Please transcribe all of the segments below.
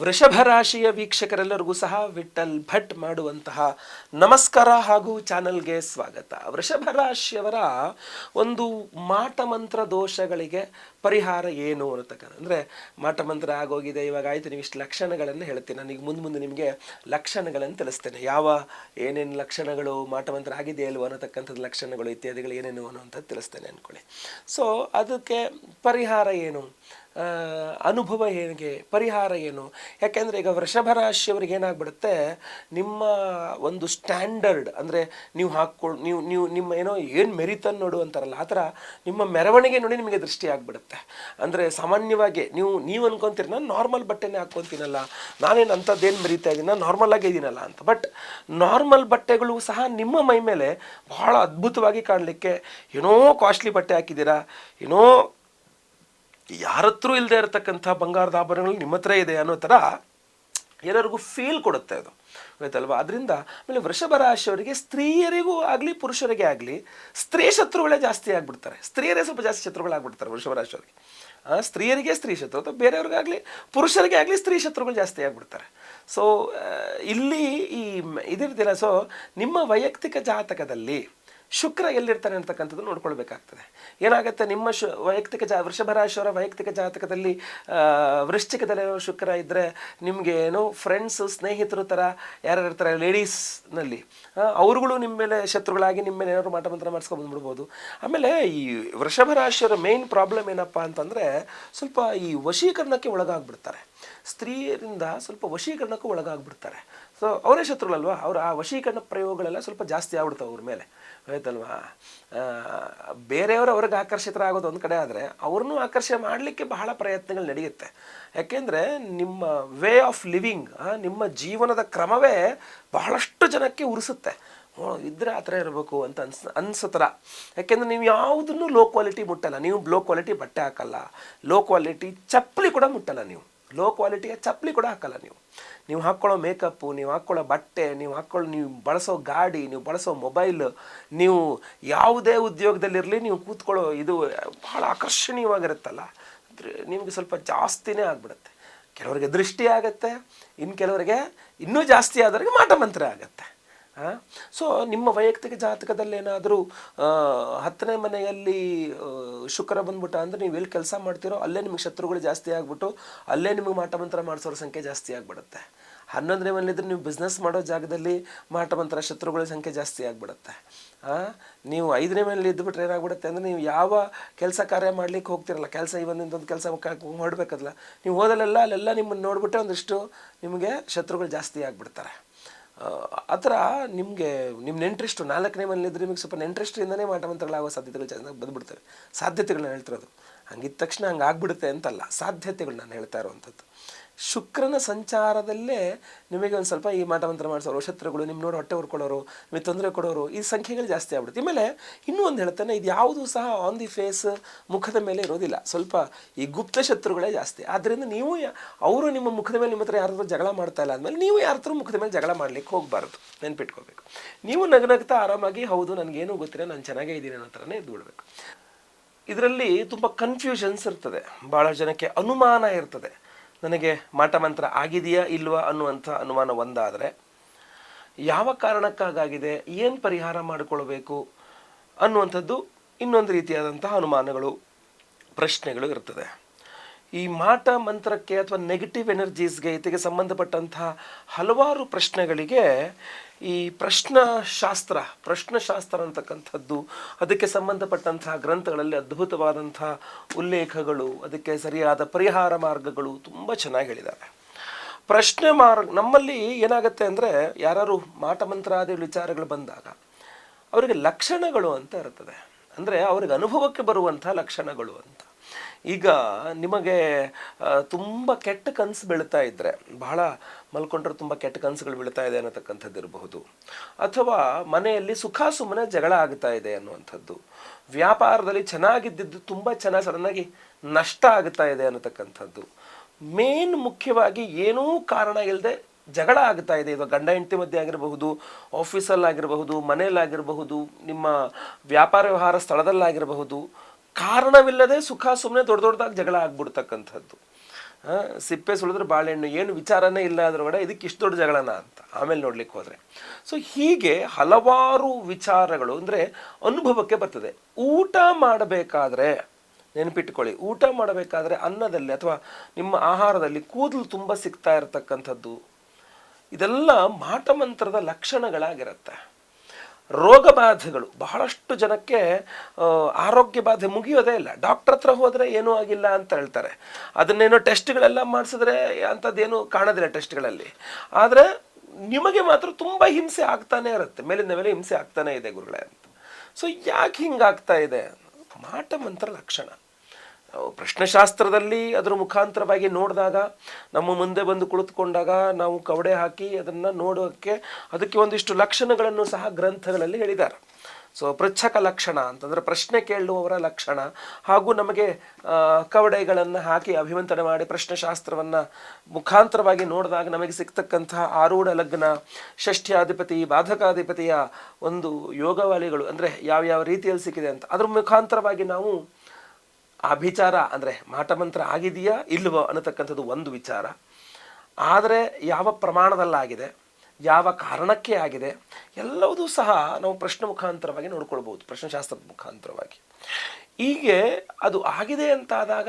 ವೃಷಭ ರಾಶಿಯ ವೀಕ್ಷಕರೆಲ್ಲರಿಗೂ ಸಹ ವಿಠಲ್ ಭಟ್ ಮಾಡುವಂತಹ ನಮಸ್ಕಾರ ಹಾಗೂ ಚಾನಲ್ಗೆ ಸ್ವಾಗತ. ವೃಷಭ ರಾಶಿಯವರ ಒಂದು ಮಾಟಮಂತ್ರ ದೋಷಗಳಿಗೆ ಪರಿಹಾರ ಏನು ಅನ್ನತಕ್ಕಂಥ, ಅಂದರೆ ಮಾಟಮಂತ್ರ ಆಗೋಗಿದೆ, ಇವಾಗ ಆಯಿತು, ನೀವು ಇಷ್ಟು ಲಕ್ಷಣಗಳನ್ನು ಹೇಳ್ತೀನಿ. ನಾನು ಈಗ ಮುಂದೆ ಮುಂದೆ ನಿಮಗೆ ಲಕ್ಷಣಗಳನ್ನು ತಿಳಿಸ್ತೇನೆ. ಯಾವ ಏನೇನು ಲಕ್ಷಣಗಳು ಮಾಟಮಂತ್ರ ಆಗಿದೆ ಅಲ್ವೋ ಅನ್ನತಕ್ಕಂಥದ್ದು ಲಕ್ಷಣಗಳು, ಇತ್ಯಾದಿಗಳು ಏನೇನು ಅನ್ನೋಂಥದ್ದು ತಿಳಿಸ್ತೇನೆ ಅಂದ್ಕೊಳ್ಳಿ. ಸೊ ಅದಕ್ಕೆ ಪರಿಹಾರ ಏನು? ಅನುಭವ ಹೇಗೆ ಪರಿಹಾರ ಏನು? ಯಾಕೆಂದರೆ ಈಗ ವೃಷಭ ರಾಶಿಯವರಿಗೆ ಏನಾಗ್ಬಿಡುತ್ತೆ, ನಿಮ್ಮ ಒಂದು ಸ್ಟ್ಯಾಂಡರ್ಡ್ ಅಂದರೆ ನೀವು ಹಾಕ್ಕೊಂಡು ನೀವು ನೀವು ನಿಮ್ಮ ಏನೋ ಏನು ಮೆರಿತನ್ನು ನೋಡು ಅಂತಾರಲ್ಲ, ಆ ಥರ ನಿಮ್ಮ ಮೆರವಣಿಗೆ ನೋಡಿ ನಿಮಗೆ ದೃಷ್ಟಿ ಆಗಿಬಿಡುತ್ತೆ. ಅಂದರೆ ಸಾಮಾನ್ಯವಾಗಿ ನೀವು ನೀವು ಅನ್ಕೊಂತೀರಿ, ನಾನು ನಾರ್ಮಲ್ ಬಟ್ಟೆನೇ ಹಾಕ್ಕೊತೀನಲ್ಲ, ನಾನೇನು ಅಂಥದ್ದೇನು ಮೆರಿತಾ ಇದ್ದೀನಿ ನಾನು ನಾರ್ಮಲ್ ಆಗಿ ಇದ್ದೀನಲ್ಲ ಅಂತ. ಬಟ್ ನಾರ್ಮಲ್ ಬಟ್ಟೆಗಳು ಸಹ ನಿಮ್ಮ ಮೈ ಮೇಲೆ ಬಹಳ ಅದ್ಭುತವಾಗಿ ಕಾಣಲಿಕ್ಕೆ ಏನೋ ಕಾಸ್ಟ್ಲಿ ಬಟ್ಟೆ ಹಾಕಿದ್ದೀರಾ, ಏನೋ ಯಾರತ್ರೂ ಇಲ್ಲದೆ ಇರತಕ್ಕಂಥ ಬಂಗಾರದ ಆಭರಣಗಳು ನಿಮ್ಮ ಹತ್ರ ಇದೆ ಅನ್ನೋ ಥರ ಎಲ್ಲರಿಗೂ ಫೀಲ್ ಕೊಡುತ್ತೆ ಅದು. ಆಯ್ತಲ್ವಾ ಅದರಿಂದ ಆಮೇಲೆ ವೃಷಭ ರಾಶಿಯವರಿಗೆ ಸ್ತ್ರೀಯರಿಗೂ ಆಗಲಿ, ಪುರುಷರಿಗೆ ಆಗಲಿ, ಸ್ತ್ರೀ ಶತ್ರುಗಳೇ ಜಾಸ್ತಿ ಆಗಿಬಿಡ್ತಾರೆ. ಸ್ತ್ರೀಯರೇ ಸ್ವಲ್ಪ ಜಾಸ್ತಿ ಶತ್ರುಗಳಾಗ್ಬಿಡ್ತಾರೆ ವೃಷಭ ರಾಶಿಯವರಿಗೆ. ಸ್ತ್ರೀಯರಿಗೆ ಸ್ತ್ರೀ ಶತ್ರು ಅಥವಾ ಬೇರೆಯವ್ರಿಗಾಗಲಿ ಪುರುಷರಿಗೆ ಆಗಲಿ ಸ್ತ್ರೀ ಶತ್ರುಗಳು ಜಾಸ್ತಿ ಆಗಿಬಿಡ್ತಾರೆ. ಸೊ ಇಲ್ಲಿ ಈ ಇದಿರ್ತಿಲ್ಲ ಸೊ ನಿಮ್ಮ ವೈಯಕ್ತಿಕ ಜಾತಕದಲ್ಲಿ ಶುಕ್ರ ಎಲ್ಲಿರ್ತಾನೆ ಅಂತಕ್ಕಂಥದ್ದು ನೋಡ್ಕೊಳ್ಬೇಕಾಗ್ತದೆ. ಏನಾಗುತ್ತೆ, ನಿಮ್ಮ ಶು, ವೈಯಕ್ತಿಕ ಜಾ, ವೃಷಭ ರಾಶಿಯವರ ವೈಯಕ್ತಿಕ ಜಾತಕದಲ್ಲಿ ವೃಶ್ಚಿಕದಲ್ಲಿ ಶುಕ್ರ ಇದ್ದರೆ ನಿಮಗೆ ಏನೋ ಫ್ರೆಂಡ್ಸು ಸ್ನೇಹಿತರು ಥರ ಯಾರು ಇರ್ತಾರೆ ಲೇಡೀಸ್ನಲ್ಲಿ ಅವರುಗಳು ನಿಮ್ಮ ಮೇಲೆ ಶತ್ರುಗಳಾಗಿ ನಿಮ್ಮ ಮೇಲೆ ಏನಾದ್ರು ಮಾಟ ಮಂತ್ರ ಮಾಡಿಸ್ಕೊಂಡು ಬಂದ್ಬಿಡ್ಬೋದು. ಆಮೇಲೆ ಈ ವೃಷಭ ರಾಶಿಯವರ ಮೇನ್ ಪ್ರಾಬ್ಲಮ್ ಏನಪ್ಪ ಅಂತಂದರೆ, ಸ್ವಲ್ಪ ಈ ವಶೀಕರಣಕ್ಕೆ ಒಳಗಾಗ್ಬಿಡ್ತಾರೆ. ಸ್ತ್ರೀಯರಿಂದ ಸ್ವಲ್ಪ ವಶೀಕರಣಕ್ಕೂ ಒಳಗಾಗ್ಬಿಡ್ತಾರೆ. ಸೊ ಅವರೇ ಶತ್ರುಗಳಲ್ವಾ? ಅವರು ಆ ವಶೀಕರಣ ಪ್ರಯೋಗಗಳೆಲ್ಲ ಸ್ವಲ್ಪ ಜಾಸ್ತಿ ಆಗ್ಬಿಡ್ತಾವೆ ಅವ್ರ ಮೇಲೆ. ಆಯ್ತಲ್ವಾ? ಬೇರೆಯವರು ಅವ್ರಿಗೆ ಆಕರ್ಷಿತರಾಗೋದು ಒಂದು ಕಡೆ ಆದರೆ ಅವ್ರನ್ನೂ ಆಕರ್ಷಣೆ ಮಾಡಲಿಕ್ಕೆ ಬಹಳ ಪ್ರಯತ್ನಗಳು ನಡೆಯುತ್ತೆ. ಯಾಕೆಂದರೆ ನಿಮ್ಮ ವೇ ಆಫ್ ಲಿವಿಂಗ್ ನಿಮ್ಮ ಜೀವನದ ಕ್ರಮವೇ ಬಹಳಷ್ಟು ಜನಕ್ಕೆ ಉರಿಸುತ್ತೆ. ಇದ್ರೆ ಆ ಥರ ಇರಬೇಕು ಅಂತ ಅನ್ಸ್ ಅನ್ಸೋ ಥರ ಯಾಕೆಂದ್ರೆ ನೀವು ಯಾವುದನ್ನು ಲೋ ಕ್ವಾಲಿಟಿ ಮುಟ್ಟಲ್ಲ. ನೀವು ಲೋ ಕ್ವಾಲಿಟಿ ಬಟ್ಟೆ ಹಾಕಲ್ಲ. ಲೋ ಕ್ವಾಲಿಟಿ ಚಪ್ಪಲಿ ಕೂಡ ಮುಟ್ಟಲ್ಲ ನೀವು. ಲೋ ಕ್ವಾಲಿಟಿಯ ಚಪ್ಪಲಿ ಕೂಡ ಹಾಕಲ್ಲ ನೀವು. ನೀವು ಹಾಕ್ಕೊಳ್ಳೋ ಮೇಕಪ್ಪು ನೀವು ಹಾಕ್ಕೊಳ್ಳೋ ಬಟ್ಟೆ, ನೀವು ಹಾಕ್ಕೊಳ್ಳೋ, ನೀವು ಬಳಸೋ ಗಾಡಿ, ನೀವು ಬಳಸೋ ಮೊಬೈಲ್ ನೀವು ಯಾವುದೇ ಉದ್ಯೋಗದಲ್ಲಿರಲಿ ನೀವು ಕೂತ್ಕೊಳ್ಳೋ ಇದು ಭಾಳ ಆಕರ್ಷಣೀಯವಾಗಿರುತ್ತಲ್ಲ. ನಿಮಗೆ ಸ್ವಲ್ಪ ಜಾಸ್ತಿನೇ ಆಗ್ಬಿಡುತ್ತೆ. ಕೆಲವರಿಗೆ ದೃಷ್ಟಿ ಆಗುತ್ತೆ ಇನ್ನು ಕೆಲವರಿಗೆ ಇನ್ನೂ ಜಾಸ್ತಿ ಆದವರಿಗೆ ಮಾಟಮಂತ್ರ ಆಗುತ್ತೆ. ಸೊ ನಿಮ್ಮ ವೈಯಕ್ತಿಕ ಜಾತಕದಲ್ಲಿ ಏನಾದರೂ ಹತ್ತನೇ ಮನೆಯಲ್ಲಿ ಶುಕ್ರ ಬಂದ್ಬಿಟ್ಟ ಅಂದರೆ ನೀವು ಎಲ್ಲಿ ಕೆಲಸ ಮಾಡ್ತೀರೋ ಅಲ್ಲೇ ನಿಮಗೆ ಶತ್ರುಗಳು ಜಾಸ್ತಿ ಆಗ್ಬಿಟ್ಟು, ಅಲ್ಲೇ ನಿಮಗೆ ಮಾಟಮಂತ್ರ ಮಾಡಿಸೋರ ಸಂಖ್ಯೆ ಜಾಸ್ತಿ ಆಗಿಬಿಡುತ್ತೆ. ಹನ್ನೊಂದನೇ ಮನೇಲಿದ್ರೆ ನೀವು ಬಿಸ್ನೆಸ್ ಮಾಡೋ ಜಾಗದಲ್ಲಿ ಮಾಟಮಂತ್ರ ಶತ್ರುಗಳ ಸಂಖ್ಯೆ ಜಾಸ್ತಿ ಆಗಿಬಿಡುತ್ತೆ. ನೀವು ಐದನೇ ಮನೇಲಿ ಇದ್ದುಬಿಟ್ರೆ ಏನಾಗ್ಬಿಡುತ್ತೆ ಅಂದರೆ ನೀವು ಯಾವ ಕೆಲಸ ಕಾರ್ಯ ಮಾಡ್ಲಿಕ್ಕೆ ಹೋಗ್ತಿರಲ್ಲ, ಕೆಲಸ ಇವನಿಂದೊಂದು ಕೆಲಸ ಮಾಡಬೇಕಲ್ಲ ನೀವು ಹೋದಲ್ಲೆಲ್ಲ ಅಲ್ಲೆಲ್ಲ ನಿಮ್ಮನ್ನು ನೋಡಿಬಿಟ್ಟು ಒಂದಿಷ್ಟು ನಿಮಗೆ ಶತ್ರುಗಳು ಜಾಸ್ತಿ ಆಗಿಬಿಡ್ತಾರೆ. ಆ ಥರ ನಿಮಗೆ ನಿಮ್ಮ ನೆಂಟ್ರಿಷ್ಟು ನಾಲ್ಕನೇ ಮನೇಲಿದ್ರೆ ನಿಮಗೆ ಸ್ವಲ್ಪ ನೆಂಟ್ರಿಸ್ಟ್ರಿಂದನೇ ಮಾಟಮಂತ್ರಗಳಾಗೋ ಸಾಧ್ಯತೆಗಳು ಚೆನ್ನಾಗಿ ಬಂದ್ಬಿಡ್ತವೆ. ಸಾಧ್ಯತೆಗಳನ್ನ ಹೇಳ್ತಿರೋದು. ಹಂಗಿದ ತಕ್ಷಣ ಹಂಗೆ ಆಗ್ಬಿಡುತ್ತೆ ಅಂತಲ್ಲ, ಸಾಧ್ಯತೆಗಳು ನಾನು ಹೇಳ್ತಾ ಇರುವಂಥದ್ದು. ಶುಕ್ರನ ಸಂಚಾರದಲ್ಲೇ ನಿಮಗೆ ಒಂದು ಸ್ವಲ್ಪ ಈ ಮಾಟಮಂತ್ರ ಮಾಡಿಸೋರು, ಶತ್ರುಗಳು ನಿಮ್ಮ ನೋಡಿ ಹೊಟ್ಟೆ ಹೊರ್ಕೊಳ್ಳೋರು ನಿಮಗೆ ತೊಂದರೆ ಕೊಡೋರು, ಈ ಸಂಖ್ಯೆಗಳು ಜಾಸ್ತಿ ಆಗ್ಬಿಡುತ್ತೆ. ಆಮೇಲೆ ಇನ್ನೂ ಒಂದು ಹೇಳ್ತಾನೆ, ಇದು ಯಾವುದೂ ಸಹ ಆನ್ ದಿ ಫೇಸ್ ಮುಖದ ಮೇಲೆ ಇರೋದಿಲ್ಲ. ಸ್ವಲ್ಪ ಈ ಗುಪ್ತ ಶತ್ರುಗಳೇ ಜಾಸ್ತಿ. ಆದ್ದರಿಂದ ನೀವು ಅವರು ನಿಮ್ಮ ಮುಖದ ಮೇಲೆ ನಿಮ್ಮ ಹತ್ರ ಯಾರಾದರೂ ಜಗಳ ಮಾಡ್ತಾ ಇಲ್ಲ ಅಂದಮೇಲೆ ನೀವು ಯಾರ ಹತ್ರ ಮುಖದ ಮೇಲೆ ಜಗಳ ಮಾಡ್ಲಿಕ್ಕೆ ಹೋಗಬಾರ್ದು. ನೆನ್ಪಿಟ್ಕೋಬೇಕು. ನೀವು ನಗನಗ್ತಾ ಆರಾಮಾಗಿ, ಹೌದು, ನನಗೇನು ಗೊತ್ತಿಲ್ಲ, ನಾನು ಚೆನ್ನಾಗೇ ಇದ್ದೀನಿ ಅನ್ನೋ ಥರನೇ ಇದ್ದು ಬಿಡಬೇಕು ಇದರಲ್ಲಿ ತುಂಬ ಕನ್ಫ್ಯೂಷನ್ಸ್ ಇರ್ತದೆ. ಭಾಳ ಜನಕ್ಕೆ ಅನುಮಾನ ಇರ್ತದೆ. ನನಗೆ ಮಾಟಮಂತ್ರ ಆಗಿದೆಯಾ ಇಲ್ವಾ ಅನ್ನುವಂಥ ಅನುಮಾನ ಒಂದಾದರೆ, ಯಾವ ಕಾರಣಕ್ಕಾಗಿದೆ ಏನು ಪರಿಹಾರ ಮಾಡಿಕೊಳ್ಬೇಕು ಅನ್ನುವಂಥದ್ದು ಇನ್ನೊಂದು ರೀತಿಯಾದಂತಹ ಅನುಮಾನಗಳು, ಪ್ರಶ್ನೆಗಳು ಇರ್ತದೆ. ಈ ಮಾಟ ಮಂತ್ರಕ್ಕೆ ಅಥವಾ ನೆಗೆಟಿವ್ ಎನರ್ಜೀಸ್ಗೆ ಇದಕ್ಕೆ ಸಂಬಂಧಪಟ್ಟಂತಹ ಹಲವಾರು ಪ್ರಶ್ನೆಗಳಿಗೆ ಈ ಪ್ರಶ್ನಶಾಸ್ತ್ರ ಪ್ರಶ್ನಶಾಸ್ತ್ರ ಅಂತಕ್ಕಂಥದ್ದು, ಅದಕ್ಕೆ ಸಂಬಂಧಪಟ್ಟಂತಹ ಗ್ರಂಥಗಳಲ್ಲಿ ಅದ್ಭುತವಾದಂಥ ಉಲ್ಲೇಖಗಳು, ಅದಕ್ಕೆ ಸರಿಯಾದ ಪರಿಹಾರ ಮಾರ್ಗಗಳು ತುಂಬ ಚೆನ್ನಾಗಿ ಹೇಳಿದ್ದಾರೆ. ಪ್ರಶ್ನೆ ಮಾರ್ಗ, ನಮ್ಮಲ್ಲಿ ಏನಾಗುತ್ತೆ ಅಂದರೆ ಯಾರು ಮಾಟಮಂತ್ರಾದಿ ವಿಚಾರಗಳು ಬಂದಾಗ ಅವರಿಗೆ ಲಕ್ಷಣಗಳು ಅಂತ ಇರ್ತದೆ. ಅಂದರೆ ಅವ್ರಿಗೆ ಅನುಭವಕ್ಕೆ ಬರುವಂಥ ಲಕ್ಷಣಗಳು ಅಂತ. ಈಗ ನಿಮಗೆ ತುಂಬ ಕೆಟ್ಟ ಕನಸು ಬೀಳ್ತಾ ಇದ್ದರೆ ಬಹಳ ಮಲ್ಕೊಂಡ್ರೆ ತುಂಬ ಕೆಟ್ಟ ಕನಸುಗಳು ಬೀಳ್ತಾ ಇದೆ ಅನ್ನತಕ್ಕಂಥದ್ದು ಇರಬಹುದು. ಅಥವಾ ಮನೆಯಲ್ಲಿ ಸುಖ ಸುಮ್ಮನೆ ಜಗಳ ಆಗ್ತಾ ಇದೆ ಅನ್ನುವಂಥದ್ದು. ವ್ಯಾಪಾರದಲ್ಲಿ ಚೆನ್ನಾಗಿದ್ದಿದ್ದು ತುಂಬ ಚೆನ್ನಾಗಿ ಸಡನ್ನಾಗಿ ನಷ್ಟ ಆಗ್ತಾ ಇದೆ ಅನ್ನತಕ್ಕಂಥದ್ದು. ಮೇನ್ ಮುಖ್ಯವಾಗಿ ಏನೂ ಕಾರಣ ಇಲ್ಲದೆ ಜಗಳ ಆಗ್ತಾ ಇದೆ. ಇದು ಗಂಡ ಹೆಂಡತಿ ಮಧ್ಯೆ ಆಗಿರಬಹುದು ಆಫೀಸಲ್ಲಾಗಿರಬಹುದು ಮನೆಯಲ್ಲಾಗಿರಬಹುದು, ನಿಮ್ಮ ವ್ಯಾಪಾರ ವ್ಯವಹಾರ ಸ್ಥಳದಲ್ಲಾಗಿರಬಹುದು ಕಾರಣವಿಲ್ಲದೆ ಸುಖ ಸುಮ್ಮನೆ ದೊಡ್ಡ ದೊಡ್ಡದಾಗಿ ಜಗಳ ಆಗ್ಬಿಡ್ತಕ್ಕಂಥದ್ದು. ಸಿಪ್ಪೆ ಸುಳಿದ್ರೆ ಬಾಳೆಹಣ್ಣು, ಏನು ವಿಚಾರನೇ ಇಲ್ಲ ಅದ್ರೊಳಗಡೆ ಇದಕ್ಕೆ ಇಷ್ಟು ದೊಡ್ಡ ಜಗಳನ ಅಂತ ಆಮೇಲೆ ನೋಡ್ಲಿಕ್ಕೆ ಹೋದ್ರೆ. ಸೊ ಹೀಗೆ ಹಲವಾರು ವಿಚಾರಗಳು ಅಂದರೆ ಅನುಭವಕ್ಕೆ ಬರ್ತದೆ. ಊಟ ಮಾಡಬೇಕಾದ್ರೆ, ನೆನಪಿಟ್ಕೊಳ್ಳಿ, ಊಟ ಮಾಡಬೇಕಾದ್ರೆ ಅನ್ನದಲ್ಲಿ ಅಥವಾ ನಿಮ್ಮ ಆಹಾರದಲ್ಲಿ ಕೂದಲು ತುಂಬ ಸಿಗ್ತಾ ಇರತಕ್ಕಂಥದ್ದು, ಇದೆಲ್ಲ ಮಾಟಮಂತ್ರದ ಲಕ್ಷಣಗಳಾಗಿರುತ್ತೆ. ರೋಗ ಬಾಧೆಗಳು ಬಹಳಷ್ಟು ಜನಕ್ಕೆ ಆರೋಗ್ಯ ಬಾಧೆ ಮುಗಿಯೋದೇ ಇಲ್ಲ. ಡಾಕ್ಟರ್ ಹತ್ರ ಹೋದರೆ ಏನೂ ಆಗಿಲ್ಲ ಅಂತ ಹೇಳ್ತಾರೆ. ಅದನ್ನೇನೋ ಟೆಸ್ಟ್ಗಳೆಲ್ಲ ಮಾಡಿಸಿದ್ರೆ ಅಂಥದ್ದೇನು ಕಾಣೋದಿಲ್ಲ ಟೆಸ್ಟ್ಗಳಲ್ಲಿ. ಆದರೆ ನಿಮಗೆ ಮಾತ್ರ ತುಂಬ ಹಿಂಸೆ ಆಗ್ತಾನೆ ಇರುತ್ತೆ. ಮೇಲಿಂದ ಮೇಲೆ ಹಿಂಸೆ ಆಗ್ತಾನೆ ಇದೆ ಗುರುಗಳೇ ಅಂತ. ಸೊ ಯಾಕೆ ಹಿಂಗಾಗ್ತಾ ಇದೆ? ಮಾಟ ಮಂತ್ರ ಲಕ್ಷಣ. ಪ್ರಶ್ನೆಶಾಸ್ತ್ರದಲ್ಲಿ ಅದರ ಮುಖಾಂತರವಾಗಿ ನೋಡಿದಾಗ, ನಮ್ಮ ಮುಂದೆ ಬಂದು ಕುಳಿತುಕೊಂಡಾಗ ನಾವು ಕವಡೆ ಹಾಕಿ ಅದನ್ನು ನೋಡೋಕ್ಕೆ ಅದಕ್ಕೆ ಒಂದಿಷ್ಟು ಲಕ್ಷಣಗಳನ್ನು ಸಹ ಗ್ರಂಥಗಳಲ್ಲಿ ಹೇಳಿದ್ದಾರೆ. ಸೊ ಪೃಚ್ಛಕ ಲಕ್ಷಣ ಅಂತಂದರೆ ಪ್ರಶ್ನೆ ಕೇಳುವವರ ಲಕ್ಷಣ ಹಾಗೂ ನಮಗೆ ಕವಡೆಗಳನ್ನು ಹಾಕಿ ಅಭಿವಂತನೆ ಮಾಡಿ ಪ್ರಶ್ನಶಾಸ್ತ್ರವನ್ನು ಮುಖಾಂತರವಾಗಿ ನೋಡಿದಾಗ ನಮಗೆ ಸಿಗ್ತಕ್ಕಂತಹ ಆರೂಢ ಲಗ್ನ, ಷಷ್ಠ್ಯಾಧಿಪತಿ, ಬಾಧಕಾಧಿಪತಿಯ ಒಂದು ಯೋಗವಾಲಿಗಳು ಅಂದರೆ ಯಾವ್ಯಾವ ರೀತಿಯಲ್ಲಿ ಸಿಕ್ಕಿದೆ ಅಂತ, ಅದ್ರ ಮುಖಾಂತರವಾಗಿ ನಾವು ಅಭಿಚಾರ ಅಂದರೆ ಮಾಟಮಂತ್ರ ಆಗಿದೆಯಾ ಇಲ್ವೋ ಅನ್ನತಕ್ಕಂಥದ್ದು ಒಂದು ವಿಚಾರ. ಆದರೆ ಯಾವ ಪ್ರಮಾಣದಲ್ಲಾಗಿದೆ, ಯಾವ ಕಾರಣಕ್ಕೆ ಆಗಿದೆ, ಎಲ್ಲವೂ ಸಹ ನಾವು ಪ್ರಶ್ನೆ ಮುಖಾಂತರವಾಗಿ ನೋಡ್ಕೊಳ್ಬೋದು ಪ್ರಶ್ನೆಶಾಸ್ತ್ರದ ಮುಖಾಂತರವಾಗಿ. ಹೀಗೆ ಅದು ಆಗಿದೆ ಅಂತಾದಾಗ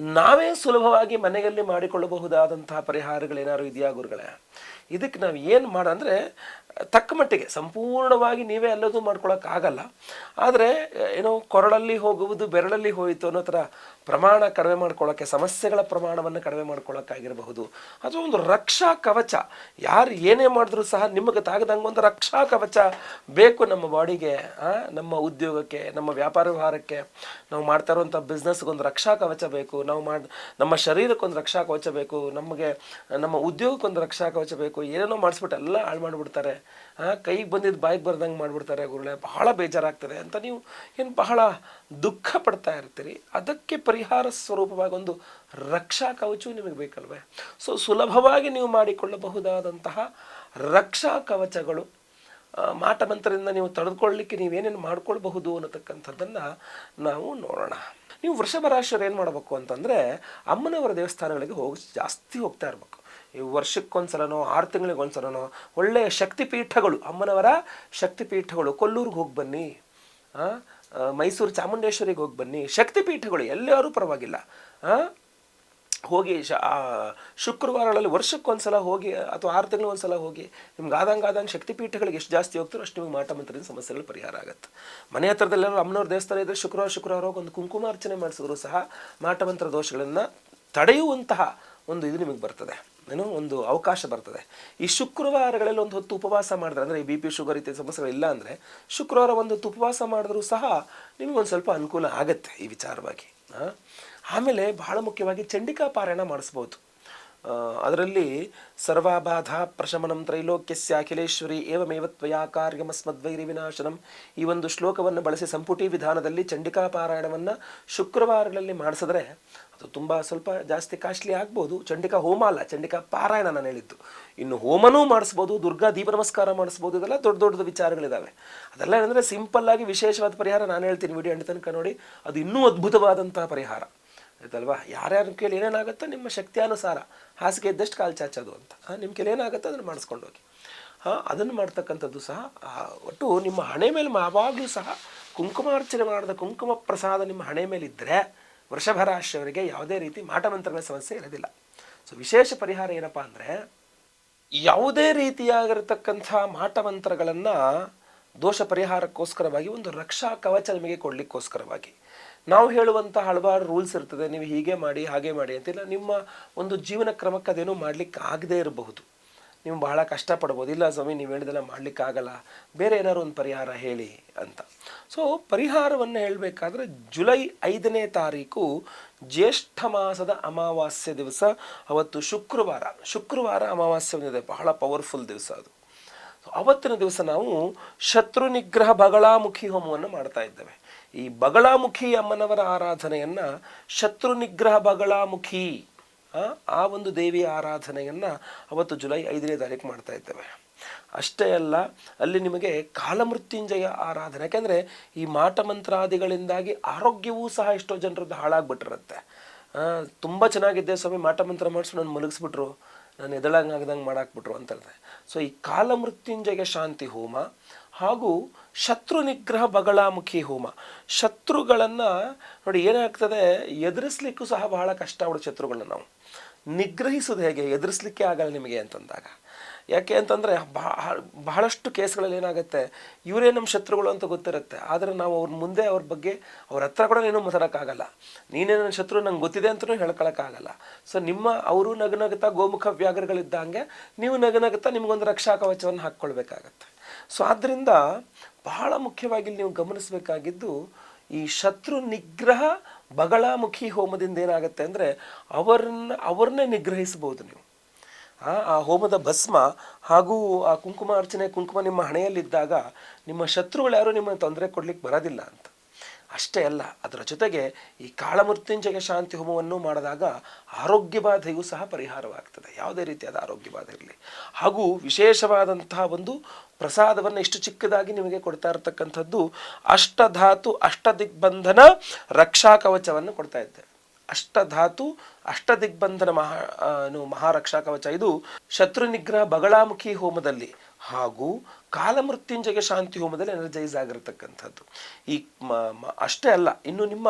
ನಾವೇ ಸುಲಭವಾಗಿ ಮನೆಯಲ್ಲಿ ಮಾಡಿಕೊಳ್ಳಬಹುದಾದಂತಹ ಪರಿಹಾರಗಳೇನಾದ್ರು ಇದೆಯಾ ಗುರುಗಳೇ? ಇದಕ್ಕೆ ನಾವು ಏನು ಮಾಡಂದರೆ ತಕ್ಕ ಮಟ್ಟಿಗೆ, ಸಂಪೂರ್ಣವಾಗಿ ನೀವೇ ಎಲ್ಲದೂ ಮಾಡ್ಕೊಳಕ್ಕಾಗಲ್ಲ ಆದರೆ, ಏನೋ ಕೊರಳಲ್ಲಿ ಹೋಗುವುದು ಬೆರಳಲ್ಲಿ ಹೋಯಿತು ಅನ್ನೋ ಥರ ಪ್ರಮಾಣ ಕಡಿಮೆ ಮಾಡ್ಕೊಳ್ಳೋಕ್ಕೆ ಸಮಸ್ಯೆಗಳ ಪ್ರಮಾಣವನ್ನು ಕಡಿಮೆ ಮಾಡ್ಕೊಳ್ಳೋಕ್ಕಾಗಿರಬಹುದು ಅಥವಾ ಒಂದು ರಕ್ಷಾ ಕವಚ, ಯಾರು ಏನೇ ಮಾಡಿದ್ರೂ ಸಹ ನಿಮಗೆ ತಾಗದಂಗೆ ಒಂದು ರಕ್ಷಾ ಕವಚ ಬೇಕು ನಮ್ಮ ಬಾಡಿಗೆ ನಮ್ಮ ಉದ್ಯೋಗಕ್ಕೆ, ನಮ್ಮ ವ್ಯಾಪಾರ ವ್ಯವಹಾರಕ್ಕೆ. ನಾವು ಮಾಡ್ತಾ ಇರುವಂಥ ಬಿಸ್ನೆಸ್ಗೊಂದು ರಕ್ಷಾ ಕವಚ ಬೇಕು. ನಾವು ಮಾಡಿ, ನಮ್ಮ ಶರೀರಕ್ಕೊಂದು ರಕ್ಷಾ ಕವಚ ಬೇಕು. ನಮಗೆ, ನಮ್ಮ ಉದ್ಯೋಗಕ್ಕೊಂದು ರಕ್ಷಾ ಕವಚ ಬೇಕು. ಏನೇನೋ ಮಾಡಿಸ್ಬಿಟ್ಟು ಎಲ್ಲ ಹಾಳು ಮಾಡಿಬಿಡ್ತಾರೆ. ಕೈಗೆ ಬಂದಿದ್ದು ಬಾಯಿಗೆ ಬರ್ದಂಗೆ ಮಾಡಿಬಿಡ್ತಾರೆ ಗುರುಳೆ ಬಹಳ ಬೇಜಾರಾಗ್ತದೆ ಅಂತ ನೀವು ಏನು ಬಹಳ ದುಃಖ ಪಡ್ತಾ ಇರ್ತೀರಿ. ಅದಕ್ಕೆ ಪರಿಹಾರ ಸ್ವರೂಪವಾಗಿ ಒಂದು ರಕ್ಷಾ ಕವಚು ನಿಮಗೆ ಬೇಕಲ್ವೇ? ಸೊ ಸುಲಭವಾಗಿ ನೀವು ಮಾಡಿಕೊಳ್ಳಬಹುದಾದಂತಹ ರಕ್ಷಾ ಕವಚಗಳು ಮಾಟ ಮಂತ್ರದಿಂದ ನೀವು ತಡೆದುಕೊಳ್ಳಲಿಕ್ಕೆ ನೀವೇನೇನು ಮಾಡ್ಕೊಳ್ಬಹುದು ಅನ್ನತಕ್ಕಂಥದ್ದನ್ನು ನಾವು ನೋಡೋಣ. ನೀವು ವೃಷಭ ರಾಶಿಯವ್ರು ಏನು ಮಾಡಬೇಕು ಅಂತಂದರೆ, ಅಮ್ಮನವರ ದೇವಸ್ಥಾನಗಳಿಗೆ ಹೋಗಿ ಜಾಸ್ತಿ ಹೋಗ್ತಾ ಇರಬೇಕು. ವರ್ಷಕ್ಕೊಂದ್ಸಲನೋ, ಆರು ತಿಂಗಳಿಗೆ ಒಂದ್ಸಲನೋ ಒಳ್ಳೆಯ ಶಕ್ತಿಪೀಠಗಳು, ಅಮ್ಮನವರ ಶಕ್ತಿಪೀಠಗಳು, ಕೊಲ್ಲೂರಿಗೆ ಹೋಗಿ ಬನ್ನಿ. ಮೈಸೂರು ಚಾಮುಂಡೇಶ್ವರಿಗೆ ಹೋಗಿ ಬನ್ನಿ. ಶಕ್ತಿಪೀಠಗಳು ಎಲ್ಲರೂ ಪರವಾಗಿಲ್ಲ. ಹೋಗಿ ಶ ಶುಕ್ರವಾರಗಳಲ್ಲಿ ವರ್ಷಕ್ಕೊಂದ್ಸಲ ಹೋಗಿ ಅಥವಾ ಆರು ತಿಂಗಳು ಒಂದ್ಸಲ ಹೋಗಿ ನಿಮ್ಗೆ ಆದಂಗೆ ಆದಂಗೆ ಶಕ್ತಿಪೀಠಗಳಿಗೆ ಎಷ್ಟು ಜಾಸ್ತಿ ಹೋಗ್ತಾರೋ ಅಷ್ಟು ನಿಮಗೆ ಮಾಟ ಮಂತ್ರದ ಸಮಸ್ಯೆಗಳು ಪರಿಹಾರ ಆಗುತ್ತೆ. ಮನೆ ಹತ್ರದಲ್ಲೆಲ್ಲರೂ ಅಮ್ಮನವ್ರ ದೇವಸ್ಥಾನ ಇದ್ದರೆ ಶುಕ್ರವಾರ ಶುಕ್ರವಾರ ಹೋಗಿ ಒಂದು ಕುಂಕುಮಾರ್ಚನೆ ಮಾಡಿಸಿದ್ರು ಸಹ ಮಾಟಮಂತ್ರ ದೋಷಗಳನ್ನು ತಡೆಯುವಂತಹ ಒಂದು ಇದು ನಿಮಗೆ ಬರ್ತದೆ. ಏನೋ ಒಂದು ಅವಕಾಶ ಬರ್ತದೆ. ಈ ಶುಕ್ರವಾರಗಳಲ್ಲಿ ಒಂದು ಹೊತ್ತು ಉಪವಾಸ ಮಾಡಿದ್ರೆ, ಅಂದರೆ ಈ ಬಿ ಪಿ ಶುಗರ್ ಇತ್ಯಾದಿ ಸಮಸ್ಯೆಗಳಿಲ್ಲ ಅಂದರೆ, ಶುಕ್ರವಾರ ಒಂದು ಹೊತ್ತು ಉಪವಾಸ ಮಾಡಿದ್ರೂ ಸಹ ನಿಮಗೊಂದು ಸ್ವಲ್ಪ ಅನುಕೂಲ ಆಗುತ್ತೆ ಈ ವಿಚಾರವಾಗಿ? ಆಮೇಲೆ ಬಹಳ ಮುಖ್ಯವಾಗಿ ಚಂಡಿಕಾ ಪಾರಾಯಣ ಮಾಡಿಸ್ಬೋದು. ಅದರಲ್ಲಿ ಸರ್ವಾಬಾಧ ಪ್ರಶಮನಂ ತ್ರೈಲೋಕ್ಯಸ್ಯ ಅಖಿಲೇಶ್ವರಿ ಏವಮೇವ ತ್ವಯಾ ಕಾರ್ಯಮಸ್ಮದ್ವೈರಿ ವಿನಾಶನಂ ಈ ಒಂದು ಶ್ಲೋಕವನ್ನು ಬಳಸಿ ಸಂಪುಟಿ ವಿಧಾನದಲ್ಲಿ ಚಂಡಿಕಾ ಪಾರಾಯಣವನ್ನು ಶುಕ್ರವಾರಗಳಲ್ಲಿ ಮಾಡಿಸಿದ್ರೆ ತುಂಬ ಸ್ವಲ್ಪ ಜಾಸ್ತಿ ಕಾಸ್ಟ್ಲಿ ಆಗ್ಬೋದು. ಚಂಡಿಕಾ ಹೋಮ ಅಲ್ಲ, ಚಂಡಿಕಾ ಪಾರಾಯಣ ನಾನು ಹೇಳಿದ್ದು. ಇನ್ನು ಹೋಮನೂ ಮಾಡಿಸ್ಬೋದು, ದುರ್ಗಾ ದೀಪ ನಮಸ್ಕಾರ ಮಾಡಿಸ್ಬೋದು, ಇದೆಲ್ಲ ದೊಡ್ಡ ದೊಡ್ಡದು ವಿಚಾರಗಳಿದ್ದಾವೆ ಅದೆಲ್ಲ ಏನಂದರೆ ಆಗಿ ವಿಶೇಷವಾದ ಪರಿಹಾರ ನಾನು ಹೇಳ್ತೀನಿ, ವಿಡಿಯೋ ಅಂಡ್ ತನಕ ನೋಡಿ. ಅದು ಇನ್ನೂ ಅದ್ಭುತವಾದಂತಹ ಪರಿಹಾರ. ಆಯ್ತಲ್ವಾ? ಯಾರ್ಯಾರ ಕೇಳಿ ಏನೇನಾಗುತ್ತೋ ನಿಮ್ಮ ಶಕ್ತಿಯಾನುಸಾರ. ಹಾಸಿಗೆ ಇದ್ದಷ್ಟು ಕಾಲು ಚಾಚೋದು ಅಂತ. ನಿಮ್ಮ ಕೇಳಿ ಏನಾಗುತ್ತೆ ಅದನ್ನು ಮಾಡಿಸ್ಕೊಂಡು ಹೋಗಿ. ಹಾಂ, ಅದನ್ನು ಮಾಡ್ತಕ್ಕಂಥದ್ದು ಸಹ ಒಟ್ಟು ನಿಮ್ಮ ಹಣೆ ಮೇಲೆ ಯಾವಾಗಲೂ ಸಹ ಕುಂಕುಮಾರ್ಚನೆ ಮಾಡಿದ ಕುಂಕುಮ ಪ್ರಸಾದ ನಿಮ್ಮ ಹಣೆ ಮೇಲಿದ್ದರೆ ವೃಷಭ ರಾಶಿಯವರಿಗೆ ಯಾವುದೇ ರೀತಿ ಮಾಟಮಂತ್ರಗಳ ಸಮಸ್ಯೆ ಇರೋದಿಲ್ಲ. ಸೊ ವಿಶೇಷ ಪರಿಹಾರ ಏನಪ್ಪ ಅಂದರೆ, ಯಾವುದೇ ರೀತಿಯಾಗಿರತಕ್ಕಂಥ ಮಾಟಮಂತ್ರಗಳನ್ನು ದೋಷ ಪರಿಹಾರಕ್ಕೋಸ್ಕರವಾಗಿ ಒಂದು ರಕ್ಷಾ ಕವಚ ನಿಮಗೆ ಕೊಡಲಿಕ್ಕೋಸ್ಕರವಾಗಿ. ನಾವು ಹೇಳುವಂಥ ಹಲವಾರು ರೂಲ್ಸ್ ಇರ್ತದೆ, ನೀವು ಹೀಗೆ ಮಾಡಿ, ಹಾಗೆ ಮಾಡಿ ಅಂತಿಲ್ಲ. ನಿಮ್ಮ ಒಂದು ಜೀವನ ಕ್ರಮಕ್ಕೆ ಅದೇನೂ ಮಾಡಲಿಕ್ಕೆ ಆಗದೇ ಇರಬಹುದು. ನೀವು ಬಹಳ ಕಷ್ಟಪಡ್ಬೋದು. ಇಲ್ಲ ಸ್ವಾಮಿ, ನೀವು ಹೇಳಿದೆಲ್ಲ ಮಾಡಲಿಕ್ಕಾಗಲ್ಲ. ಬೇರೆ ಏನಾದ್ರು ಒಂದು ಪರಿಹಾರ ಹೇಳಿ ಅಂತ. ಸೊ ಪರಿಹಾರವನ್ನು ಹೇಳಬೇಕಾದ್ರೆ ಜುಲೈ ಐದನೇ ತಾರೀಕು ಜ್ಯೇಷ್ಠ ಮಾಸದ ಅಮಾವಾಸ್ಯೆ ದಿವಸ. ಅವತ್ತು ಶುಕ್ರವಾರ. ಶುಕ್ರವಾರ ಅಮಾವಾಸ್ಯೆ ಬಂದಿದೆ. ಬಹಳ ಪವರ್ಫುಲ್ ದಿವಸ ಅದು. ಅವತ್ತಿನ ದಿವಸ ನಾವು ಶತ್ರು ನಿಗ್ರಹ ಬಗಳಾಮುಖಿ ಹೋಮವನ್ನು ಮಾಡ್ತಾ ಇದ್ದೇವೆ. ಈ ಬಗಳಾಮುಖಿ ಅಮ್ಮನವರ ಆರಾಧನೆಯನ್ನು ಶತ್ರು ನಿಗ್ರಹ ಬಗಳಾಮುಖಿ ಆ, ಒಂದು ದೇವಿಯ ಆರಾಧನೆಯನ್ನು ಅವತ್ತು ಜುಲೈ ಐದನೇ ತಾರೀಕು ಮಾಡ್ತಾ ಇದ್ದೇವೆ. ಅಷ್ಟೇ ಅಲ್ಲ ಅಲ್ಲಿ ನಿಮಗೆ ಕಾಲಮೃತ್ಯುಂಜಯ ಆರಾಧನೆ ಯಾಕೆಂದರೆ ಈ ಮಾಟ ಮಂತ್ರಾದಿಗಳಿಂದಾಗಿ ಆರೋಗ್ಯವೂ ಸಹ ಎಷ್ಟೋ ಜನರದ್ದು ಹಾಳಾಗ್ಬಿಟ್ಟಿರುತ್ತೆ. ತುಂಬ ಚೆನ್ನಾಗಿದ್ದೆ ಸ್ವಾಮಿ ಮಾಟ ಮಂತ್ರ ಮಾಡಿಸಿ ನಾನು ಮಲಗಿಸ್ಬಿಟ್ರು ನಾನು ಎದಳಂಗೆ ಆಗದಂಗೆ ಮಾಡಾಕ್ಬಿಟ್ರು ಅಂತ ಹೇಳ್ತಾರೆ ಸೊ ಈ ಕಾಲಮೃತ್ಯುಂಜಯ ಶಾಂತಿ ಹೋಮ ಹಾಗೂ ಶತ್ರು ನಿಗ್ರಹ ಬಗಳಾಮುಖಿ ಹೋಮ ಶತ್ರುಗಳನ್ನು ನೋಡಿ ಏನಾಗ್ತದೆ ಎದುರಿಸ್ಲಿಕ್ಕೂ ಸಹ ಬಹಳ ಕಷ್ಟ ಆಗ್ಬಿಡುತ್ತೆ ಶತ್ರುಗಳನ್ನ ನಾವು. ನಿಗ್ರಹಿಸೋದು ಹೇಗೆ? ಎದುರಿಸ್ಲಿಕ್ಕೆ ಆಗಲ್ಲ ನಿಮಗೆ ಅಂತಂದಾಗ. ಯಾಕೆ ಅಂತಂದರೆ ಬಹಳ ಬಹಳಷ್ಟು ಕೇಸ್ಗಳಲ್ಲಿ ಏನಾಗುತ್ತೆ ಇವರೇ ನಮ್ಮ ಶತ್ರುಗಳು ಅಂತ ಗೊತ್ತಿರುತ್ತೆ. ಆದರೆ ನಾವು ಅವ್ರ ಮುಂದೆ ಅವ್ರ ಬಗ್ಗೆ ಅವ್ರ ಹತ್ರ ಕೂಡ ಏನೂ ಮಾತಾಡೋಕ್ಕಾಗಲ್ಲ. ನೀನೇ ನನ್ನ ಶತ್ರು ನಂಗೆ ಗೊತ್ತಿದೆ ಅಂತಲೂ ಹೇಳ್ಕೊಳಕ್ಕಾಗಲ್ಲ. ಸೊ ನಿಮ್ಮ, ಅವರು ನಗನಗುತ್ತಾ ಗೋಮುಖ ವ್ಯಾಘ್ರಗಳಿದ್ದಂಗೆ ನೀವು ನಗನಗುತ್ತಾ ನಿಮಗೊಂದು ರಕ್ಷಾ ಕವಚವನ್ನು ಹಾಕ್ಕೊಳ್ಬೇಕಾಗತ್ತೆ. ಸೊ ಆದ್ದರಿಂದ ಬಹಳ ಮುಖ್ಯವಾಗಿ ನೀವು ಗಮನಿಸಬೇಕಾಗಿದ್ದು ಈ ಶತ್ರು ನಿಗ್ರಹ ಬಗಳಾಮುಖಿ ಹೋಮದಿಂದ ಏನಾಗುತ್ತೆ ಅಂದರೆ ಅವರನ್ನ, ಅವ್ರನ್ನೇ ನಿಗ್ರಹಿಸ್ಬೋದು ನೀವು. ಆ ಹೋಮದ ಭಸ್ಮ ಹಾಗೂ ಆ ಕುಂಕುಮ ಅರ್ಚನೆ ಕುಂಕುಮ ನಿಮ್ಮ ಹಣೆಯಲ್ಲಿದ್ದಾಗ ನಿಮ್ಮ ಶತ್ರುಗಳು ಯಾರು ನಿಮ್ಮನ್ನು ತೊಂದರೆ ಕೊಡ್ಲಿಕ್ಕೆ ಬರೋದಿಲ್ಲ ಅಂತ. ಅಷ್ಟೇ ಅಲ್ಲ, ಅದರ ಜೊತೆಗೆ ಈ ಕಾಳಮೃತ್ಯುಂಜಯ ಶಾಂತಿ ಹೋಮವನ್ನು ಮಾಡಿದಾಗ ಆರೋಗ್ಯ ಬಾಧೆಯೂ ಸಹ ಪರಿಹಾರವಾಗ್ತದೆ. ಯಾವುದೇ ರೀತಿಯಾದ ಆರೋಗ್ಯ ಬಾಧೆ ಇರಲಿ. ಹಾಗೂ ವಿಶೇಷವಾದಂತಹ ಒಂದು ಪ್ರಸಾದವನ್ನು ಇಷ್ಟು ಚಿಕ್ಕದಾಗಿ ನಿಮಗೆ ಕೊಡ್ತಾ ಇರತಕ್ಕಂಥದ್ದು ಅಷ್ಟಧಾತು ಅಷ್ಟದಿಗ್ಬಂಧನ ರಕ್ಷಾ ಕವಚವನ್ನು ಕೊಡ್ತಾ ಇದ್ದೆ. ಅಷ್ಟಧಾತು ಅಷ್ಟದಿಗ್ಬಂಧನ ಮಹಾ ಮಹಾರಕ್ಷಾ ಕವಚ ಇದು ಶತ್ರು ನಿಗ್ರಹ ಬಗಳಾಮುಖಿ ಹೋಮದಲ್ಲಿ ಹಾಗೂ ಕಾಲಮೃತ್ಯುಂಜಯ ಶಾಂತಿ ಹೋಮದಲ್ಲಿ ಎನರ್ಜೈಸ್ ಆಗಿರತಕ್ಕಂಥದ್ದು. ಈ ಅಷ್ಟೇ ಅಲ್ಲ, ಇನ್ನು ನಿಮ್ಮ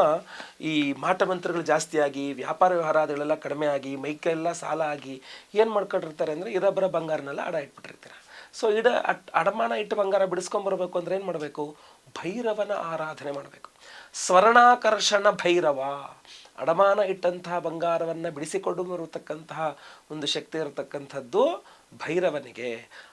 ಈ ಮಾಟ ಮಂತ್ರಗಳು ಜಾಸ್ತಿಯಾಗಿ ವ್ಯಾಪಾರ ವ್ಯವಹಾರಗಳೆಲ್ಲ ಕಡಿಮೆ ಆಗಿ ಮೈಕೆಲ್ಲ ಸಾಲ ಆಗಿ ಏನು ಮಾಡ್ಕೊಂಡಿರ್ತಾರೆ ಅಂದರೆ ಇರಬ್ಬರ ಬಂಗಾರನೆಲ್ಲ ಅಡ ಇಟ್ಬಿಟ್ಟಿರ್ತಾರೆ. ಸೊ ಇಡ, ಅಟ್, ಅಡಮಾನ ಇಟ್ಟು ಬಂಗಾರ ಬಿಡಿಸ್ಕೊಂಬರ್ಬೇಕು ಅಂದ್ರೆ ಏನು ಮಾಡಬೇಕು? ಭೈರವನ ಆರಾಧನೆ ಮಾಡಬೇಕು. ಸ್ವರ್ಣಾಕರ್ಷಣ ಭೈರವ. ಅಡಮಾನ ಇಟ್ಟಂತಹ ಬಂಗಾರವನ್ನು ಬಿಡಿಸಿಕೊಂಡು ಬರತಕ್ಕಂತಹ ಒಂದು ಶಕ್ತಿ ಇರತಕ್ಕಂಥದ್ದು ಭೈರವನಿಗೆ.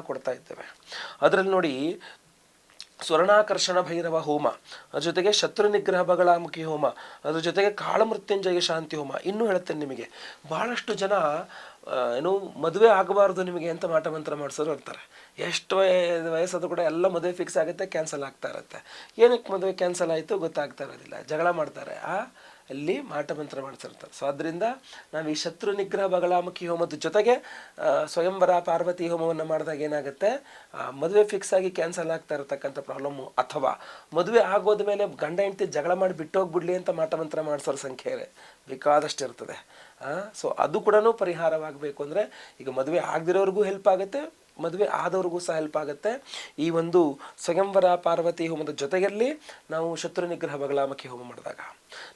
ಕೊಡ್ತಾ ಇದ್ದೇವೆ. ಅದರಲ್ಲಿ ನೋಡಿ, ಸ್ವರ್ಣಾಕರ್ಷಣ ಭೈರವ ಹೋಮ, ಅದ್ರ ಜೊತೆಗೆ ಶತ್ರು ನಿಗ್ರಹ ಬಗಳಾಮುಖಿ ಹೋಮ, ಅದ್ರ ಜೊತೆಗೆ ಕಾಳಮೃತ್ಯುಂಜಯ ಶಾಂತಿ ಹೋಮ ಇನ್ನೂ ಹೇಳ್ತೇನೆ ನಿಮಗೆ. ಬಹಳಷ್ಟು ಜನ ಏನು ಮದುವೆ ಆಗಬಾರ್ದು ನಿಮಗೆ ಅಂತ ಮಾಟ ಮಂತ್ರ ಮಾಡಿಸೋರು ಇರ್ತಾರೆ. ಎಷ್ಟು ವಯಸ್ಸಾದರೂ ಕೂಡ ಎಲ್ಲ ಮದುವೆ ಫಿಕ್ಸ್ ಆಗುತ್ತೆ ಕ್ಯಾನ್ಸಲ್ ಆಗ್ತಾ ಇರುತ್ತೆ. ಏನಕ್ಕೆ ಮದುವೆ ಕ್ಯಾನ್ಸಲ್ ಆಯಿತು ಗೊತ್ತಾಗ್ತಾ ಇರೋದಿಲ್ಲ. ಜಗಳ ಮಾಡ್ತಾರೆ. ಆ ಅಲ್ಲಿ ಮಾಟ ಮಂತ್ರ ಮಾಡ್ತಿರ್ತಾರೆ ಸೊ ಅದರಿಂದ ನಾವು ಈ ಶತ್ರು ನಿಗ್ರಹ ಬಗಲಾಮುಖಿ ಹೋಮದ ಜೊತೆಗೆ ಸ್ವಯಂವರ ಪಾರ್ವತಿ ಹೋಮವನ್ನು ಮಾಡಿದಾಗ ಏನಾಗುತ್ತೆ? ಮದುವೆ ಫಿಕ್ಸ್ ಆಗಿ ಕ್ಯಾನ್ಸಲ್ ಆಗ್ತಾ ಇರತಕ್ಕಂಥ ಪ್ರಾಬ್ಲಮ್ಮು ಅಥವಾ ಮದುವೆ ಆಗೋದ ಮೇಲೆ ಗಂಡ ಹೆಂಡತಿ ಜಗಳ ಮಾಡಿ ಬಿಟ್ಟೋಗ್ಬಿಡ್ಲಿ ಅಂತ ಮಾಟ ಮಂತ್ರ ಮಾಡಿಸೋರ ಸಂಖ್ಯೆ ಬೇಕಾದಷ್ಟು ಇರ್ತದೆ. ಸೊ ಅದು ಕೂಡ ಪರಿಹಾರವಾಗಬೇಕು ಅಂದರೆ ಈಗ ಮದುವೆ ಆಗದಿರೋರಿಗೂ ಹೆಲ್ಪ್ ಆಗುತ್ತೆ ಮದುವೆ ಆದವ್ರಿಗೂ ಸಹ ಹೆಲ್ಪ್ ಆಗುತ್ತೆ. ಈ ಒಂದು ಸ್ವಯಂವರ ಪಾರ್ವತಿ ಹೋಮದ ಜೊತೆಯಲ್ಲಿ ನಾವು ಶತ್ರು ನಿಗ್ರಹ ಬಗಳಾಮುಖಿ ಹೋಮ ಮಾಡಿದಾಗ.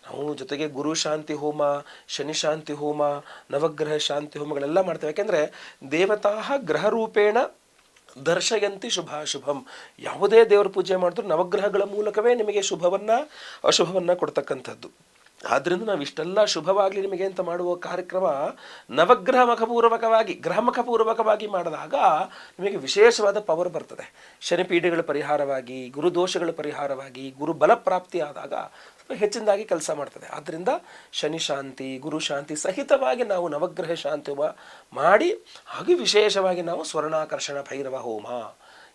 ನಾವು ಜೊತೆಗೆ ಗುರು ಶಾಂತಿ ಹೋಮ, ಶನಿ ಶಾಂತಿ ಹೋಮ, ನವಗ್ರಹ ಶಾಂತಿ ಹೋಮಗಳೆಲ್ಲ ಮಾಡ್ತೇವೆ. ಯಾಕೆಂದರೆ ದೇವತಾ ಗ್ರಹ ರೂಪೇಣ ದರ್ಶಯಂತಿ ಶುಭಾಶುಭಂ ಯಾವುದೇ ದೇವರ ಪೂಜೆ ಮಾಡಿದ್ರು ನವಗ್ರಹಗಳ ಮೂಲಕವೇ ನಿಮಗೆ ಶುಭವನ್ನ, ಅಶುಭವನ್ನ ಕೊಡ್ತಕ್ಕಂಥದ್ದು. ಆದ್ರಿಂದ ನಾವು ಇಷ್ಟೆಲ್ಲ ಶುಭವಾಗಲಿ ನಿಮಗೆ ಅಂತ ಮಾಡುವ ಕಾರ್ಯಕ್ರಮ ನವಗ್ರಹ ಮುಖಪೂರ್ವಕವಾಗಿ ಗ್ರಹಮುಖಪೂರ್ವಕವಾಗಿ ಮಾಡಿದಾಗ ನಿಮಗೆ ವಿಶೇಷವಾದ ಪವರ್ ಬರ್ತದೆ. ಶನಿಪೀಡೆಗಳ ಪರಿಹಾರವಾಗಿ ಗುರುದೋಷಗಳ ಪರಿಹಾರವಾಗಿ, ಗುರು ಬಲ ಪ್ರಾಪ್ತಿ ಆದಾಗ ಹೆಚ್ಚಿನದಾಗಿ ಕೆಲಸ ಮಾಡ್ತದೆ. ಆದ್ದರಿಂದ ಶನಿ ಶಾಂತಿ, ಗುರು ಶಾಂತಿ ಸಹಿತವಾಗಿ ನಾವು ನವಗ್ರಹ ಶಾಂತಿ ಮಾಡಿ, ಹಾಗೆ ವಿಶೇಷವಾಗಿ ನಾವು ಸ್ವರ್ಣಾಕರ್ಷಣ ಭೈರವ ಹೋಮ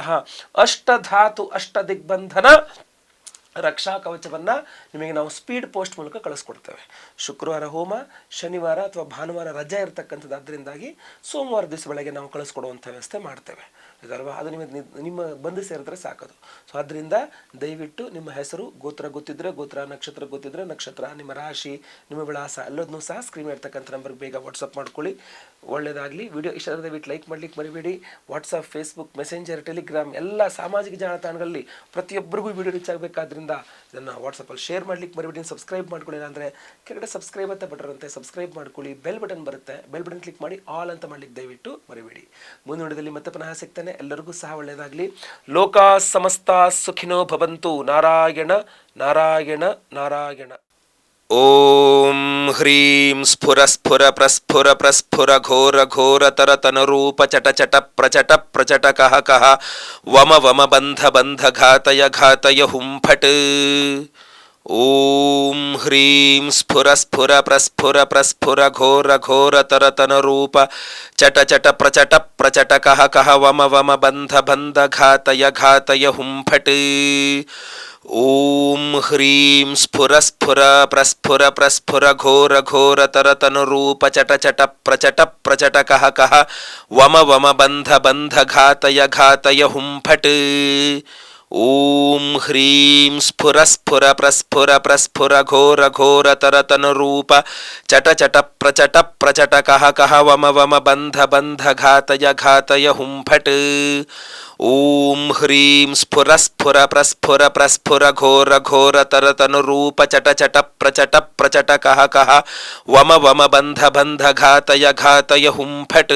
ವಿಶೇಷವಾದಂತಹ ಅಷ್ಟಧಾತು ಅಷ್ಟ ದಿಗ್ಬಂಧನ ರಕ್ಷಾ ಕವಚವನ್ನು ನಿಮಗೆ ನಾವು ಸ್ಪೀಡ್ ಪೋಸ್ಟ್ ಮೂಲಕ ಕಳಿಸ್ಕೊಡ್ತೇವೆ. ಶುಕ್ರವಾರ ಹೋಮ, ಶನಿವಾರ ಅಥವಾ ಭಾನುವಾರ ರಜೆ ಇರತಕ್ಕಂಥದ್ದು ಅದರಿಂದಾಗಿ ಸೋಮವಾರ ದಿವಸ ಬೆಳಗ್ಗೆ ನಾವು ಕಳಿಸ್ಕೊಡುವಂಥ ವ್ಯವಸ್ಥೆ ಮಾಡ್ತೇವೆ. ಇದಲ್ವಾ ಅದು ನಿಮಗೆ ನಿಮ್ಮ ಬಂದು ಸೇರಿದ್ರೆ ಸಾಕದು. ಸೊ ಅದರಿಂದ ದಯವಿಟ್ಟು ನಿಮ್ಮ ಹೆಸರು, ಗೋತ್ರ ಗೊತ್ತಿದ್ರೆ ಗೋತ್ರ, ನಕ್ಷತ್ರ ಗೊತ್ತಿದ್ರೆ ನಕ್ಷತ್ರ, ನಿಮ್ಮ ರಾಶಿ, ನಿಮ್ಮ ವಿಳಾಸ ಎಲ್ಲದನ್ನು ಸಹ ಸ್ಕ್ರೀನ್ ಇರ್ತಕ್ಕಂಥ ನಂಬರ್ಗೆ ಬೇಗ ವಾಟ್ಸಪ್ ಮಾಡ್ಕೊಳ್ಳಿ. ಒಳ್ಳೆಯದಾಗಲಿ ವಿಡಿಯೋ ಇಷ್ಟ ದಯವಿಟ್ಟು ಲೈಕ್ ಮಾಡ್ಲಿಕ್ಕೆ ಮರಿಬೇಡಿ. ವಾಟ್ಸಪ್ ಫೇಸ್ಬುಕ್ ಮೆಸೆಂಜರ್ ಟೆಲಿಗ್ರಾಮ್ ಎಲ್ಲ ಸಾಮಾಜಿಕ ಜಾಲತಾಣಗಳಲ್ಲಿ ಪ್ರತಿಯೊಬ್ಬರಿಗೂ ವಿಡಿಯೋ ರೀಚ್ ಆಗಬೇಕಾದ್ರಿಂದ ಇದನ್ನು ವಾಟ್ಸಪ್ಪಲ್ಲಿ ಶೇರ್ ಮಾಡ್ಲಿಕ್ಕೆ ಮರಿಬೇಡಿ. ಸಬ್ಸ್ಕ್ರೈಬ್ ಮಾಡ್ಕೊಳ್ಳಿ. ಅಂದರೆ ಕೆಳಗಡೆ ಸಬ್ಸ್ಕ್ರೈಬ್ ಅಂತ ಬಟರ್ ಅಂತೆ ಸಬ್ಸ್ಕ್ರೈಬ್ ಮಾಡ್ಕೊಳ್ಳಿ. ಬೆಲ್ ಬಟನ್ ಬರುತ್ತೆ. ಬೆಲ್ ಬಟನ್ ಕ್ಲಿಕ್ ಮಾಡಿ ಆಲ್ ಅಂತ ಮಾಡ್ಲಿಕ್ಕೆ ದಯವಿಟ್ಟು ಮರಿಬೇಡಿ. ಮುಂದಿನ ಮತ್ತೆ ಪುನಃ ಸಿಗ್ತಾನೆ. ಮಾಡ್ತೇನೆ ಎಲ್ಲರಿಗೂ ಸಹ ಒಳ್ಳೆಯದಾಗಲಿ. ಲೋಕ ಸಮಸ್ತ ಸುಖಿನೋ ಭವಂತು. ನಾರಾಯಣ ನಾರಾಯಣ ನಾರಾಯಣ. ಓಂ ಹ್ರೀಂ ಸ್ಫುರ ಸ್ಫುರ ಪ್ರಸ್ಫುರ ಪ್ರಸ್ಫುರ ಘೋರ ಘೋರ ತರತನರೂಪ ಚಟ ಚಟ ಪ್ರಚಟ ಪ್ರಚಟ ಕಹ ಕಹ ವಮ ವಮ ಬಂಧ ಬಂಧ ಘಾತಯ ಘಾತಯ ಹುಂಫಟ್. ॐ ह्रीं स्फुर स्फुर प्रस्फुर प्रस्फुर घोर घोरतर तनुरूप चट चट प्रचट प्रचट कः कः वम वम बन्ध बन्ध घातय घातय हुं फट् ॐ ह्रीं स्फुर स्फुर प्रस्फुर प्रस्फुर घोर घोरतर तनुरूप चट चट प्रचट प्रचट कः कः वम वम बन्ध बन्ध घातय घातय हुं फट् ॐ ह्रीं स्फुर स्फुर प्रस्फुर प्रस्फुर घोर घोरतर तनुरूप चट चट प्रचट प्रचट कः कः वम वम बन्ध बन्ध घातय घातय हुं फट् ॐ ह्रीं स्फुर स्फुर प्रस्फुर प्रस्फुर घोर घोरतर तनुरूप चट चट प्रचट प्रचट कः कः वम वम बन्ध बन्ध घातय घातय हुं फट्